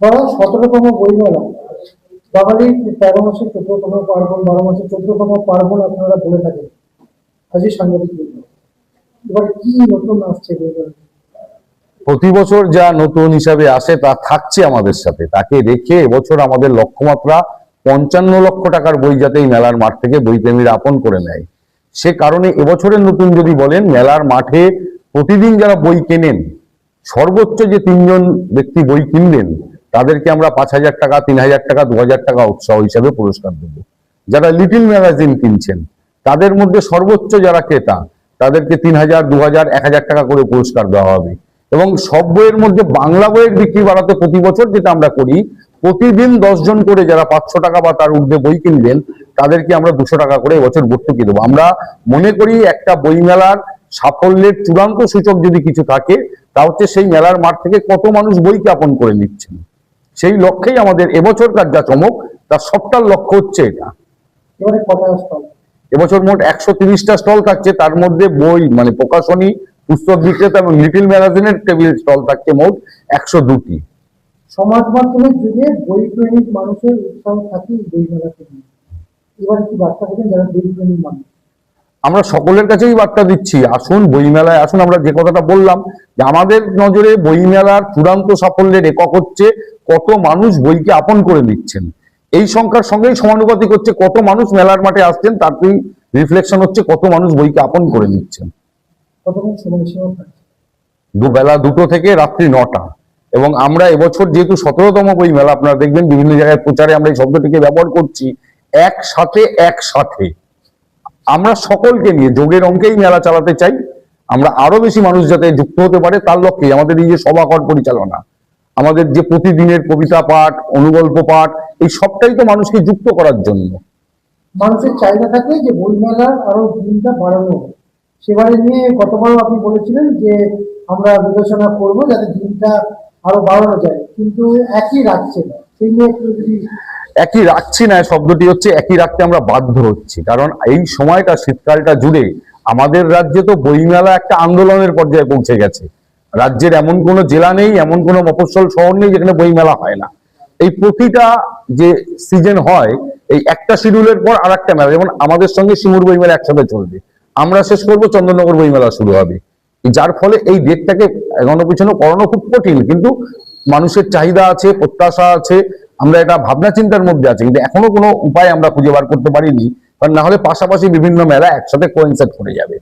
ধরো সতেরোতম বইমেলা। বাঙালির তেরো মাসে চোদ্দতম পার্বণ, বারো মাসে চোদ্দতম পার্বণ আপনারা বলে থাকেন। আজই সাংবাদিক এবার কি নতুন আসছে প্রতি বছর যা নতুন হিসাবে আসে তা থাকছে আমাদের সাথে। তাকে রেখে এবছর আমাদের লক্ষ্যমাত্রা পঞ্চান্ন লক্ষ টাকার বই যাতে মেলার মাঠ থেকে বইপ্রেমীরা আপন করে নেয়। সে কারণে এবছরের নতুন যদি বলেন, মেলার মাঠে প্রতিদিন যারা বই কেনেন, সর্বোচ্চ যে তিনজন ব্যক্তি বই কিনবেন তাদেরকে আমরা পাঁচ হাজার টাকা, তিন হাজার টাকা, দু হাজার টাকা উৎসাহ হিসাবে পুরস্কার দেব। যারা লিটিল ম্যাগাজিন কিনছেন, তাদের মধ্যে সর্বোচ্চ যারা ক্রেতা, তাদেরকে তিন হাজার, দু হাজার, এক হাজার টাকা করে পুরস্কার দেওয়া হবে। এবং সব বইয়ের মধ্যে বাংলা বইয়ের বিক্রি বাড়াতে প্রতি বছর যেটা আমরা করি, প্রতিদিন জন করে যারা পাঁচশো টাকা বা তার ঊর্ধ্বে বই কিনবেন, তাদেরকে আমরা দুশো টাকা করে এবছর ভর্তুকি দেবো। আমরা মনে করি একটা বইমেলার সাফল্যের চূড়ান্ত সূচক যদি কিছু থাকে, তা হচ্ছে সেই মেলার মাঠ থেকে কত মানুষ বই জ্ঞাপন করে নিচ্ছেন। সেই লক্ষ্যেই আমাদের এবছরকার যা চমক তার সবটার লক্ষ্য হচ্ছে এটা। এবারে এবছর মোট একশো তিরিশটা স্টল থাকছে তার মধ্যে বই মানে প্রকাশনী পুস্তক বিক্রেতা এবং লিটিল ম্যাগাজিনের টেবিল স্টল থাকছে মোট একশো দুটি। সমাজ মাধ্যমের যুগে বই প্রেমিক মানুষের উৎসাহ থাকে এই বইমেলা থেকে এবার কি বার্তা দেবেন যারা বই প্রেমিক মানুষ? আমরা সকলের কাছেই বার্তা দিচ্ছি আসুন বইমেলায় আসুন আমরা যে কথাটা বললাম যে আমাদের নজরে বইমেলার চূড়ান্ত সাফল্যের একক হচ্ছে কত মানুষ বইকে আপন করে নিচ্ছেন। এই সংখ্যার সঙ্গেই সমানুপাতিক হচ্ছে কত মানুষ মেলার মাঠে আসছেন তাতেই রিফ্লেকশন হচ্ছে কত মানুষ বইকে আপন করে নিচ্ছেন। দুবেলা দুটো থেকে রাত্রি নটা। এবং আমরা এবছর যেহেতু সতেরোতম বই মেলা আপনারা দেখবেন বিভিন্ন জায়গায় প্রচারে আমরা এই শব্দটিকে ব্যবহার করছি একসাথে একসাথে। আমরা সকলকে নিয়ে যোগের অঙ্কেই মেলা চালাতে চাই আমরা আরও বেশি মানুষ যাতে যুক্ত হতে পারে তার লক্ষ্যে আমাদের এই যে সভাকর পরিচালনা আমাদের যে প্রতিদিনের কবিতা পাঠ অনুগল্প পাঠ এই সবটাই তো মানুষকে যুক্ত করার জন্য মানুষের চাহিদা থাকে যে বইমেলার আরও দিনটা বাড়ানো। সেবারে নিয়ে গতবারও আপনি বলেছিলেন যে আমরা বিবেচনা করব যাতে দিনটা আরও বাড়ানো যায় কিন্তু একই রাখছে না সেই নিয়ে একটু যদি একই রাখছি না শব্দটি হচ্ছে একই রাখতে আমরা বাধ্য হচ্ছি কারণ এই সময়টা শীতকালটা জুড়ে আমাদের রাজ্যে তো বইমেলা একটা আন্দোলনের পর্যায়ে পৌঁছে গেছে। রাজ্যের এমন কোনো জেলা নেই, এমন কোনো মফস্বল শহর নেই যেখানে বইমেলা হয় না। এই প্রতিটা যে সিজন হয়, এই একটা শিডিউলের পর আর একটা মেলা, যেমন আমাদের সঙ্গে সিঙ্গুর বইমেলা একসাথে চলবে। আমরা শেষ করব, চন্দননগর বইমেলা শুরু হবে। যার ফলে এই ডেটটাকে এগোনো পিছনে করানো খুব কঠিন, কিন্তু মানুষের চাহিদা আছে, প্রত্যাশা আছে, আমরা এটা ভাবনা চিন্তার মধ্যে আছি, কিন্তু এখনও কোনো উপায় আমরা খুঁজে বার করতে পারিনি। কারণ না হলে পাশাপাশি বিভিন্ন মেলা একসাথে কোয়েন্সেট করে যাবে।